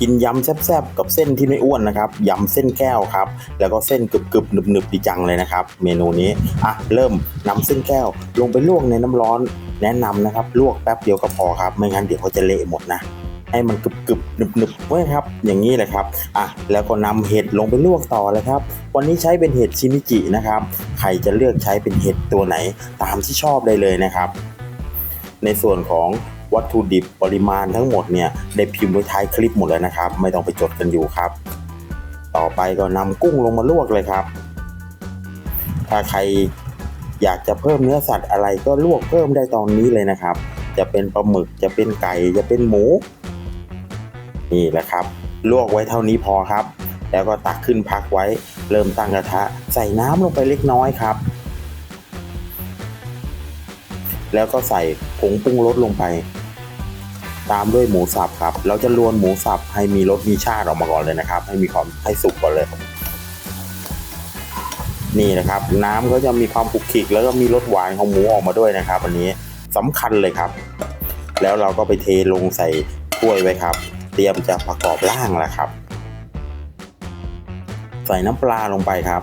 กินยำแซ่บๆกับเส้นที่ไม่อ้วนนะครับยำเส้นแก้วครับ แล้วก็เส้นกรึบๆหนึบๆดีจังเลยนะครับ เมนูนี้อะเริ่มนำเส้นแก้ว ลงไปลวกในน้ำร้อน แนะนำนะครับ ลวกแป๊บเดียวก็พอครับ ไม่งั้นเดี๋ยวเขาจะเละหมดนะให้มันกรึบๆหนึบๆไว้ครับ อย่างนี้เลยครับอะแล้วก็นำเห็ดลงไปลวกต่อเลยครับ วันนี้ใช้เป็นเห็ดชิมิจินะครับ ใครจะเลือกใช้เป็นเห็ดตัวไหนตามที่ชอบได้เลยนะครับ ในส่วนของ วัตถุดิบปริมาณทั้งหมดเนี่ยได้พิมพ์ไว้ท้ายคลิปหมดแล้วนะครับ ไม่ต้องไปจดกันอยู่ครับ ต่อไปก็นำกุ้งลงมาลวกเลยครับ ถ้าใครอยากจะเพิ่มเนื้อสัตว์อะไรก็ลวกเพิ่มได้ตอนนี้เลยนะครับ จะเป็นปลาหมึกจะเป็นไก่จะเป็นหมู นี่แหละครับ ลวกไว้เท่านี้พอครับ แล้วก็ตักขึ้นพักไว้ เริ่มตั้งกระทะ ใส่น้ำลงไปเล็กน้อยครับ แล้วก็ใส่ผงปรุงรสลงไป ตามด้วยหมูสับครับ เราจะลวนหมูสับให้มีรสมีชาติออกมาก่อนเลยนะครับ ให้มีความให้สุกก่อนเลย นี่นะครับ น้ำก็จะมีความคลุกคลิก แล้วก็มีรสหวานของหมูออกมาด้วยนะครับอันนี้สำคัญเลยครับ แล้วเราก็ไปเทลงใส่ถ้วยไว้ครับ เตรียมจะประกอบร่างแล้วครับ ใส่น้ำปลาลงไปครับ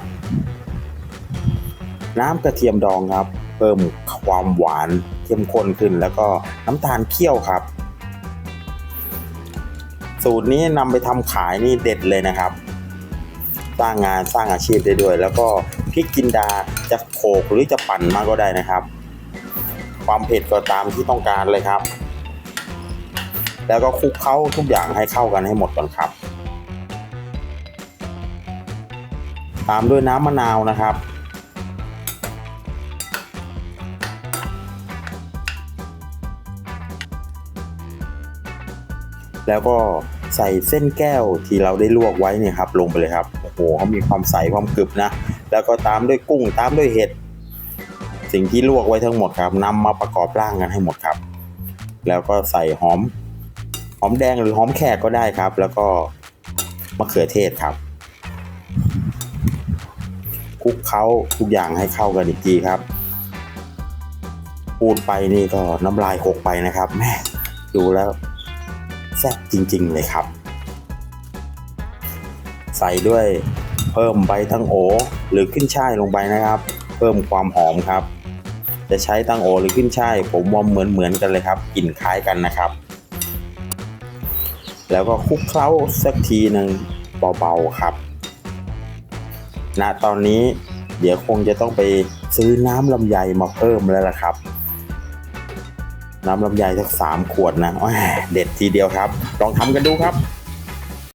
น้ำกระเทียมดองครับ เพิ่มความหวานเข้มข้นขึ้น แล้วก็น้ำตาลเคี่ยวครับ สูตรนี้นำไปทำขายนี่เด็ดเลยนะครับ สร้างงานสร้างอาชีพได้ด้วย แล้วก็พริกจินดาจะโขกหรือจะปั่นมาก็ได้นะครับ ความเผ็ดก็ตามที่ต้องการเลยครับ แล้วก็คลุกเคล้าทุกอย่างให้เข้ากันให้หมดก่อนครับ ตามด้วยน้ำมะนาวนะครับ แล้วก็ใส่เส้นแก้วที่เราได้ลวกไว้เนี่ยครับลงไปเลยครับโอ้โหเขามีความใสความกรึบนะ แล้วก็ตามด้วยกุ้งตามด้วยเห็ดสิ่งที่ลวกไว้ทั้งหมดครับนำมาประกอบร่างกันให้หมดครับ แล้วก็ใส่หอมหอมแดงหรือหอมแขกก็ได้ครับ แล้วก็มะเขือเทศครับคลุกเคล้าทุกอย่างให้เข้ากันอีกทีครับ พูดไปนี่ก็น้ำลายหกไปนะครับแม่ดูแล้ว แซ่บจริง ๆ เลยครับ ใส่ด้วยเพิ่มใบตั้งโอ หรือขึ้นช่ายลงไปนะครับ เพิ่มความหอมครับ จะใช้ตั้งโอหรือขึ้นช่ายผมว่าเหมือนเหมือนกันเลยครับกลิ่นคล้ายกันนะครับ แล้วก็คลุกเคล้าสักทีหนึ่งเบาๆครับณตอนนี้เดี๋ยวคงจะต้องไปซื้อน้ำลำไยมาเพิ่มแล้วล่ะครับ น้ำลำไยสักสามขวดนะเด็ดทีเดียวครับ ลองทำกันดูครับ